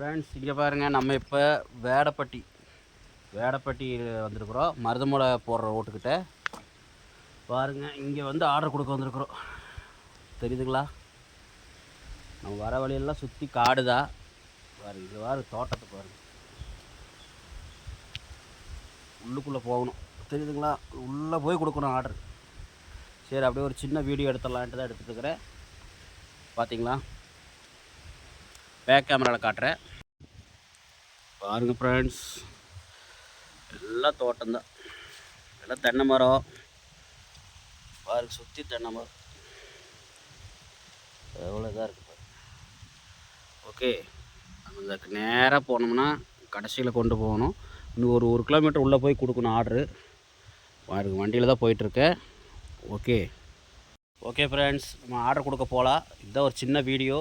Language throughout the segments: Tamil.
ஃப்ரெண்ட்ஸ் இங்கே பாருங்கள் நம்ம இப்போ வேடப்பட்டி வேடப்பட்டி வந்திருக்குறோம். மருதமலை போடுற ரோட்டுக்கிட்ட பாருங்கள் இங்கே வந்து ஆர்டர் கொடுக்க வந்திருக்குறோம். தெரியுதுங்களா? நம்ம வர வழியெல்லாம் சுற்றி காடு தான். பாருங்க இங்கே வாரு தோட்டத்தை பாருங்க. உள்ளுக்குள்ளே போகணும். தெரியுதுங்களா? உள்ளே போய் கொடுக்கணும் ஆர்டர் சரி அப்படியே ஒரு சின்ன வீடியோ எடுத்துடலான்ட்டு தான் எடுத்துட்டு பார்த்தீங்களா பேக் கேமராவில் காட்டுறேன். பாருங்கள் ஃப்ரெண்ட்ஸ் எல்லாம் தோட்டம்தான் எல்லாம் தென்னை மரம். பாருங்க சுற்றி தென்னை மரம். எவ்வளோ இதாக இருக்குது பாருங்க ஓகே அந்த நேராக போனோம்னா கடைசியில் கொண்டு போகணும். இன்னும் ஒரு ஒரு கிலோமீட்டர் உள்ளே போய் கொடுக்கணும் ஆர்டரு பாருங்க வண்டியில் தான் போயிட்டுருக்கேன் ஓகே ஓகே ஃப்ரெண்ட்ஸ் நம்ம ஆர்டர் கொடுக்க போகலாம் இதுதான் ஒரு சின்ன வீடியோ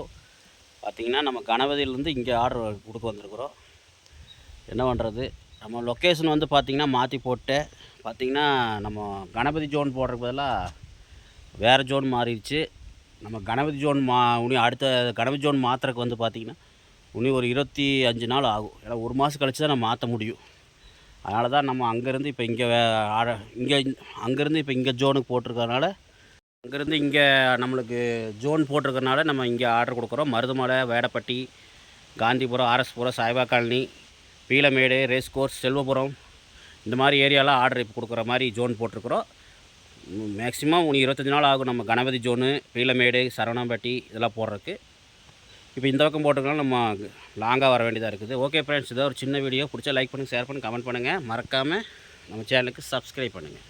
பார்த்திங்கன்னா நம்ம கணபதியிலேருந்து இங்கே ஆர்டர் கொடுக்க வந்திருக்குறோம். என்ன பண்ணுறது நம்ம லொக்கேஷன் வந்து பார்த்திங்கன்னா மாற்றி போட்டு பார்த்திங்கன்னா நம்ம கணபதி ஜோன் போடுறதுக்கு பதிலாக வேறு ஜோன் மாறிடுச்சு. நம்ம கணபதி ஜோன் மா உனி அடுத்த கணபதி ஜோன் மாற்றுறதுக்கு வந்து பார்த்திங்கன்னா உனி ஒரு இருபத்தி அஞ்சு நாள் ஆகும். ஏன்னா ஒரு மாதம் கழிச்சு தான் நம்ம மாற்ற முடியும். அதனால தான் நம்ம அங்கேருந்து இப்போ இங்கே ஆட இங்கே அங்கேருந்து இப்போ இங்கே ஜோனுக்கு போட்டிருக்கறனால அங்கேருந்து இங்கே நம்மளுக்கு ஜோன் போட்டிருக்கறனால நம்ம இங்கே ஆர்டர் கொடுக்குறோம். Marudamalai Vedapatti Gandhipuram R S Puram Saibaba colony Peelamedu race course Selvapuram இந்த மாதிரி ஏரியாலாம் ஆர்டர் இப்போ கொடுக்குற மாதிரி ஜோன் போட்டிருக்கிறோம். மேக்ஸிமம் ஒன்று இருபத்தஞ்சி நாள் ஆகும் நம்ம கணபதி ஜோனு பீலமேடு சரவணாம்பட்டி இதெல்லாம் போடுறதுக்கு. இப்போ இந்த பக்கம் போட்டிருக்கனால நம்ம லாங்காக வர வேண்டியதாக இருக்குது. ஓகே ஃப்ரெண்ட்ஸ் இதை ஒரு சின்ன வீடியோ பிடிச்சா லைக் பண்ணுங்கள் ஷேர் பண்ணுங்கள் கமெண்ட் பண்ணுங்கள் மறக்காமல் நம்ம சேனலுக்கு சப்ஸ்கிரைப் பண்ணுங்கள்